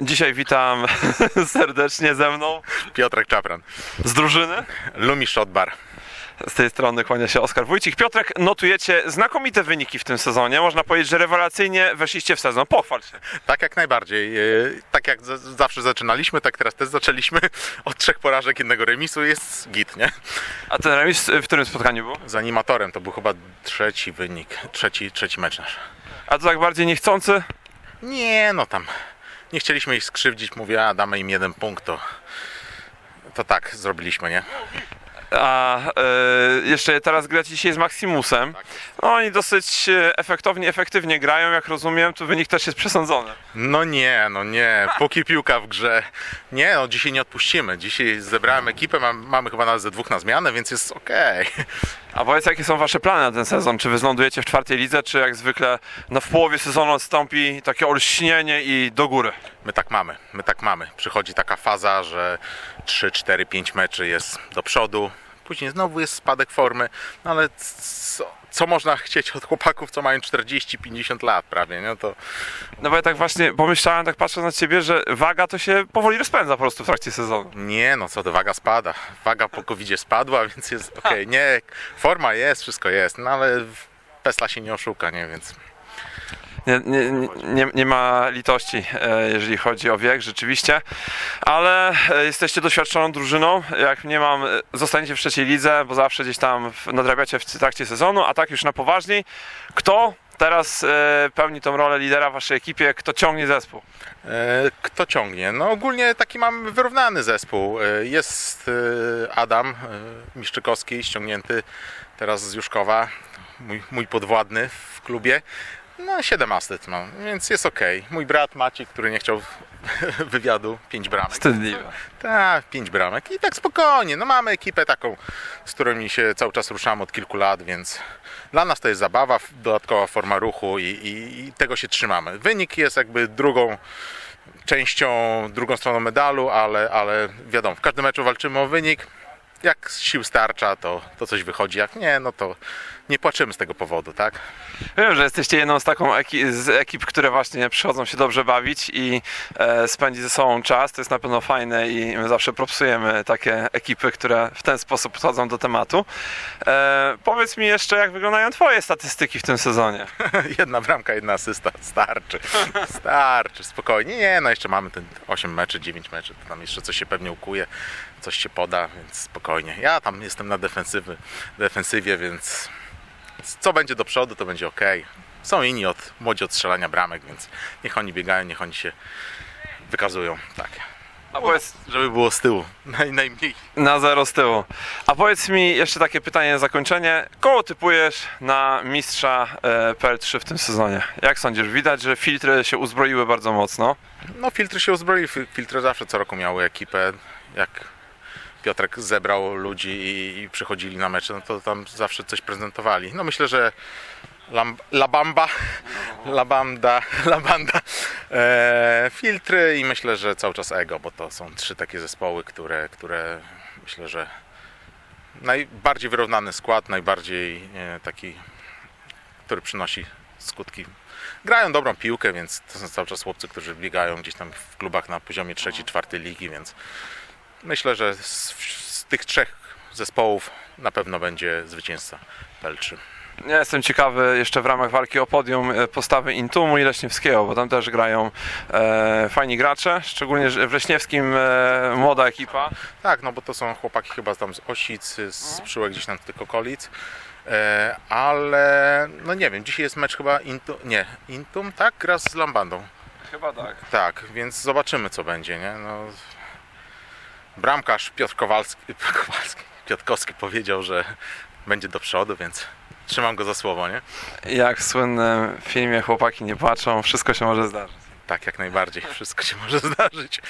Dzisiaj witam serdecznie ze mną Piotrek Czapran. z drużyny. Lumi Shot Bar. Z tej strony kłania się Oskar Wójcik. Piotrek, notujecie znakomite wyniki w tym sezonie. Można powiedzieć, że rewelacyjnie weszliście w sezon. Pochwal się. Tak jak najbardziej. E, Tak jak zawsze zaczynaliśmy, tak teraz też zaczęliśmy. Od trzech porażek, jednego remisu jest git, nie? A ten remis w którym spotkaniu był? Z animatorem to był chyba trzeci wynik, trzeci, trzeci mecz nasz. A to tak bardziej niechcący? Nie, no tam. Nie chcieliśmy ich skrzywdzić, mówię, a damy im jeden punkt, to, to tak zrobiliśmy, nie? A e, jeszcze teraz gracie dzisiaj z Maximusem. No, oni dosyć e, efektownie, efektywnie grają, jak rozumiem. Tu wynik też jest przesądzony. No nie, no nie, póki piłka w grze. Nie, no dzisiaj nie odpuścimy. Dzisiaj zebrałem ekipę, mam, mamy chyba nawet ze dwóch na zmianę, więc jest okej. A powiedz, jakie są wasze plany na ten sezon? Czy wy zlądujecie w czwartej lidze, czy jak zwykle no, w połowie sezonu nastąpi takie olśnienie i do góry? My tak mamy, my tak mamy. Przychodzi taka faza, że 3, 4, 5 meczy jest do przodu, później znowu jest spadek formy, no ale co, co można chcieć od chłopaków, co mają 40, 50 lat prawie, nie? To No bo ja tak właśnie pomyślałem, tak patrząc na ciebie, że waga to się powoli rozpędza po prostu w trakcie sezonu. nie, no co to waga spada. Waga po covid spadła, więc jest okej. Nie, forma jest, wszystko jest, no ale Tesla się nie oszuka, nie? Więc Nie, nie, nie, nie ma litości, e, jeżeli chodzi o wiek, rzeczywiście. Ale e, jesteście doświadczoną drużyną. Jak nie mam, e, zostaniecie w trzeciej lidze, bo zawsze gdzieś tam nadrabiacie w trakcie sezonu, a tak już na poważniej. Kto teraz pełni tą rolę lidera w waszej ekipie? Kto ciągnie zespół? Kto ciągnie? No ogólnie taki mam wyrównany zespół. Jest Adam Miszczykowski, ściągnięty teraz z Juszkowa, mój, mój podwładny w klubie. No 7 asyst mam, więc jest ok. Mój brat Maciej, który nie chciał wywiadu, 5 bramek. Wstydliwe. Tak, 5 bramek i tak spokojnie. No mamy ekipę taką, z którymi się cały czas ruszamy od kilku lat, więc dla nas to jest zabawa, dodatkowa forma ruchu i, i, i tego się trzymamy. Wynik jest jakby drugą częścią, drugą stroną medalu, ale, ale wiadomo, w każdym meczu walczymy o wynik. Jak z sił starcza, to, to coś wychodzi. Jak nie, no to nie płaczymy z tego powodu, tak? Wiem, że jesteście jedną z taką eki- z ekip, które właśnie przychodzą się dobrze bawić i e, spędzić ze sobą czas. To jest na pewno fajne i my zawsze propsujemy takie ekipy, które w ten sposób podchodzą do tematu. E, powiedz mi jeszcze, jak wyglądają twoje statystyki w tym sezonie? Jedna bramka, jedna asysta. Starczy. Starczy, spokojnie. Nie, no jeszcze mamy ten 8 meczy, 9 meczy. Tam jeszcze coś się pewnie ukuje, coś się poda, więc spokojnie. Ja tam jestem na defensywy, defensywie, więc co będzie do przodu, to będzie ok. Są inni od młodzi od strzelania bramek, więc niech oni biegają, niech oni się wykazują. Tak. A powiedz, Żeby było z tyłu. Naj, najmniej. na zero z tyłu. A powiedz mi jeszcze takie pytanie na zakończenie. Koło typujesz na mistrza e, PL3 w tym sezonie? Jak sądzisz? Widać, że filtry się uzbroiły bardzo mocno. No filtry się uzbroi, Fil- filtry zawsze co roku miały ekipę, jak Piotrek zebrał ludzi i, i przychodzili na mecze, no to tam zawsze coś prezentowali. No myślę, że Lam, La Bamba, La Banda, La Banda, e, filtry i myślę, że cały czas Ego, bo to są trzy takie zespoły, które, które myślę, że najbardziej wyrównany skład, najbardziej e, taki, który przynosi skutki grają dobrą piłkę, więc to są cały czas chłopcy, którzy biegają gdzieś tam w klubach na poziomie trzeciej, czwartej ligi, więc myślę, że z, z tych trzech zespołów na pewno będzie zwycięzca Pelczy. Ja jestem ciekawy jeszcze w ramach walki o podium e, postawy Intumu i Leśniewskiego, bo tam też grają e, fajni gracze, szczególnie w Leśniewskim e, młoda ekipa. Tak, no bo to są chłopaki chyba tam z Osic, z Przyłek gdzieś tam tych okolic. E, ale no nie wiem, dzisiaj jest mecz chyba Intum, nie, Intum, tak? Gra z Lambandą. Chyba tak. Tak, więc zobaczymy co będzie, nie? No, bramkarz Piotr Kowalski, Kowalski, Piotkowski powiedział, że będzie do przodu, więc trzymam go za słowo, nie? Jak w słynnym filmie Chłopaki nie płaczą, wszystko się może zdarzyć. Tak, jak najbardziej, wszystko się może zdarzyć.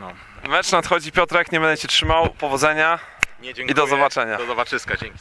No. Mecz nadchodzi Piotrek, nie będę Cię trzymał, powodzenia. Nie, I do zobaczenia. Do zobaczyska, dzięki.